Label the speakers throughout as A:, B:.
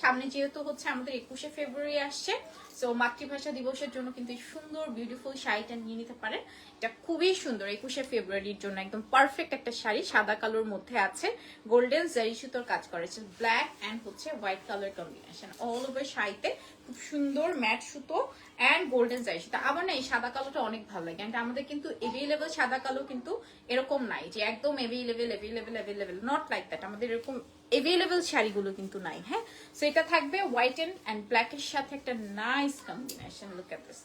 A: সামনে যেহেতু হচ্ছে আমাদের একুশে ফেব্রুয়ারি আসছে সো মাতৃভাষা দিবসের জন্য কিন্তু সুন্দর বিউটিফুল শাড়িটা নিয়ে নিতে পারেন। এটা খুবই সুন্দর, একুশে ফেব্রুয়ারির জন্য একদম পারফেক্ট একটা শাড়ি, সাদা কালোর মধ্যে আছে গোল্ডেন জারি সুতোর কাজ করেছে ব্ল্যাক অ্যান্ড হচ্ছে white colour combination all over শাড়িতে। খুব সুন্দর ম্যাট সুতো অ্যান্ড গোল্ডেন জারি সুতো। আমার না এই সাদা কালোটা অনেক ভালো লাগে অ্যান্ড আমাদের কিন্তু এভেলেবেল সাদা কালো কিন্তু এরকম নাই যে একদম available available available not like that আমাদের এরকম এভেলেবেল শাড়িগুলো কিন্তু নাই হ্যাঁ? সো এটা থাকবে হোয়াইট অ্যান্ড ব্ল্যাক এর সাথে একটা nice combination look at this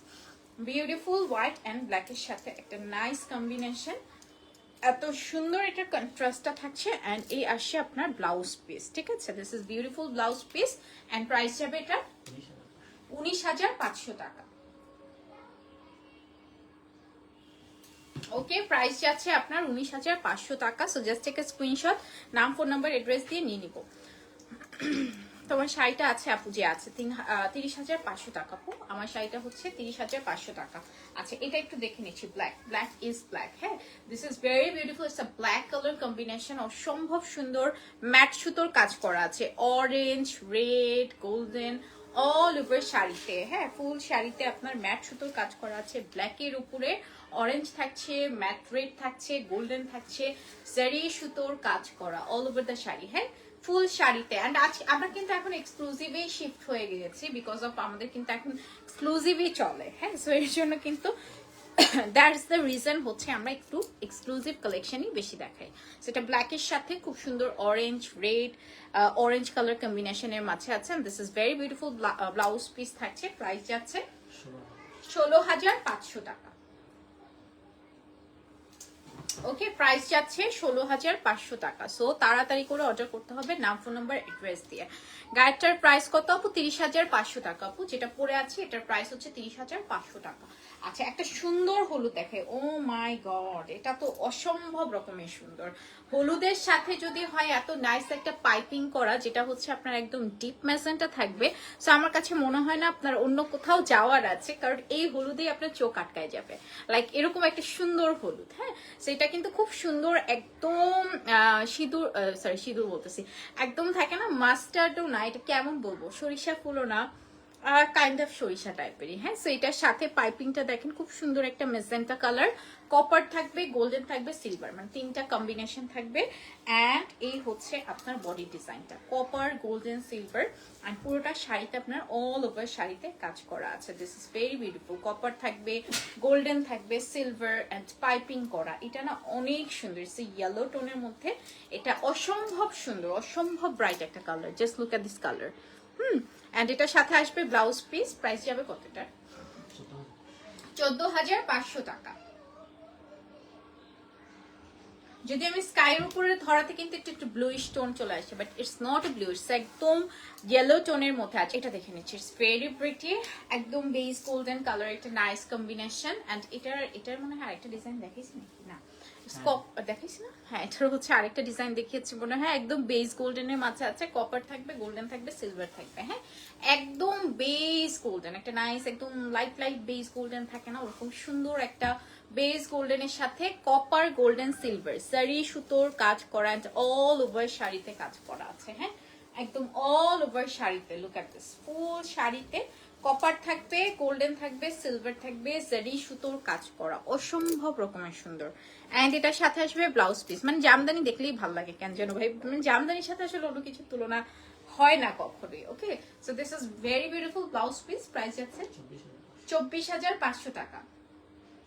A: beautiful white and black এর সাথে একটা নাইস কম্বিনেশন এত সুন্দর এটার কন্ট্রাস্টটা থাকছে অ্যান্ড এই আসছে আপনার ব্লাউজ পিস ঠিক আছে? This is beautiful blouse piece and price যাবে এটা উনিশ হাজার পাঁচশো টাকা। ওকে প্রাইস যাচ্ছে আপনার উনিশ হাজার পাঁচশো টাকা। সো জাস্ট টেক স্ক্রিনশট নাম ফোন নাম্বার অ্যাড্রেস দিয়ে নিয়ে নিব। তোমার শাড়িটা আছে আপু, যে আছে তিরিশ হাজার পাঁচশো টাকা আপু। আমার শাড়িটা হচ্ছে তিরিশ হাজার পাঁচশো টাকা। আচ্ছা এটা একটু দেখে নিচ্ছি ব্ল্যাক ব্ল্যাক ইজ ব্ল্যাক হ্যাঁ? This is very beautiful it's a black colour combination অসম্ভব সুন্দর ম্যাট সুতোর কাজ করা আছে। Orange red golden all over শাড়িতে হ্যাঁ ফুল শাড়িতে আপনার ম্যাট সুতোর কাজ করা আছে ব্ল্যাকের উপরে অরেঞ্জ থাকছে ম্যাট রেড থাকছে গোল্ডেন থাকছে জারি সুতোর কাজ করা অল ওভার দ্য শাড়ি হ্যাঁ ফুল শাড়িতে অ্যান্ড আজ আমরা কিন্তু এখন এক্সক্লুসিভেই শিফট হয়ে গিয়েছি বিকজ অফ আমাদের কিন্তু এখন এক্সক্লুসিভই চলে হ্যাঁ সো এর জন্য কিন্তু দ্যাটস দ্য রিজন হচ্ছে আমরা একটু এক্সক্লুসিভ কালেকশনই বেশি দেখাই। সেটা ব্ল্যাকের সাথে খুব সুন্দর অরেঞ্জ রেড অরেঞ্জ কালার কম্বিনেশনের মাঝে আছে। This is very beautiful blouse piece থাকছে। প্রাইস যাচ্ছে ষোলো হাজার পাঁচশো টাকা। ওকে প্রাইস যাচ্ছে ষোলো হাজার পাঁচশো টাকা। সো তাড়াতাড়ি করে অর্ডার করতে হবে, নাম ফোন নাম্বার অ্যাড্রেস দিয়ে। গাড়িটার প্রাইস কত আপু? তিরিশ হাজার পাঁচশো টাকা আপু। যেটা পরে আছে, এটার প্রাইস হচ্ছে তিরিশ হাজার পাঁচশো টাকা। আচ্ছা একটা সুন্দর হলুদ দেখে। ও মাই গড এটা তো অসম্ভব রকমের সুন্দর। হলুদের সাথে যদি হয়, এত নাইস একটা পাইপিং করা, যেটা হচ্ছে আপনার একদম ডিপ মেসেন্টটা থাকবে। সো আমার কাছে মনে হয় না আপনার অন্য কোথাও যাওয়ার আছে, কারণ এই হলুদেই আপনার চোখ আটকায় যাবে। লাইক এরকম একটা সুন্দর হলুদ হ্যাঁ? সেটা কিন্তু খুব সুন্দর একদম সিঁদুর সরি সিঁদুর বলতেছি। একদম থাকে না মাস্টার্ডও না, এটা কেমন বলব? সরিষা ফুলও না। কাইন্ড অফ সরিষা টাইপেরই হ্যাঁ সো এটার সাথে পাইপিংটা দেখেন, খুব সুন্দর একটা মেজেন্টা কালার কপার থাকবে গোল্ডেন থাকবে সিলভার মানে তিনটা কম্বিনেশন থাকবে। অ্যান্ড এই হচ্ছে আপনার বডি ডিজাইনটা কপার গোল্ডেন সিলভার অ্যান্ড পুরোটা শাড়িতে আপনার অল ওভার শাড়িতে কাজ করা আছে। This is very beautiful copper থাকবে গোল্ডেন থাকবে সিলভার অ্যান্ড পাইপিং করা। এটা না অনেক সুন্দর। ইটস ইয়েলো টোনের মধ্যে এটা অসম্ভব সুন্দর, অসম্ভব ব্রাইট একটা colour just look at this colour hmm and এটার সাথে আসবে ব্লাউজ পিস প্রাইস যাবে কতটা চোদ্দ হাজার পাঁচশো টাকা। যদি আমি স্কাইয়ের উপরে ধরাতে কিন্তু একটু একটু ব্লুইশ টোন চলে আসে but it's not blue it's একদম ইয়েলো টোনের মধ্যে আছে। এটা দেখে নিচ্ছি ইটস ভেরি প্রিটি একদম বেস গোল্ডেন কালার একটা নাইস কম্বিনেশন অ্যান্ড এটার এটার মনে হয় আরেকটা ডিজাইন দেখিয়েছি নাকি? না। স্কপ দেখিস না? হ্যাঁ এটার হচ্ছে আরেকটা ডিজাইন দেখিয়েছি মনে হয়। একদম বেস গোল্ডেনের মাঝে আছে কপার থাকবে গোল্ডেন থাকবে সিলভার থাকবে হ্যাঁ? একদম বেস গোল্ডেন একটা নাইস একদম লাইট লাইট বেস গোল্ডেন থাকে না ওরকম সুন্দর একটা বেস গোল্ডেনের সাথে কপার গোল্ডেন সিলভার সারি সুতোর কাজ করা অল ওভার শাড়িতে কাজ করা আছে হ্যাঁ? একদম অল ওভার শাড়িতে লুক অ্যাট দিস ফুল শাড়িতে কপার থাকবে গোল্ডেন থাকবে সিলভার থাকবে জারি সুতোর কাজ করা অসম্ভব রকমের সুন্দর। অ্যান্ড এটার সাথে আসবে ব্লাউজ পিস মানে জামদানি দেখলেই ভালো লাগে কেন যেন ভাই? মানে জামদানির সাথে আসলে অন্য কিছু তুলনা হয় না কখনোই okay so this is very beautiful blouse piece price আছে চব্বিশ হাজার পাঁচশো টাকা।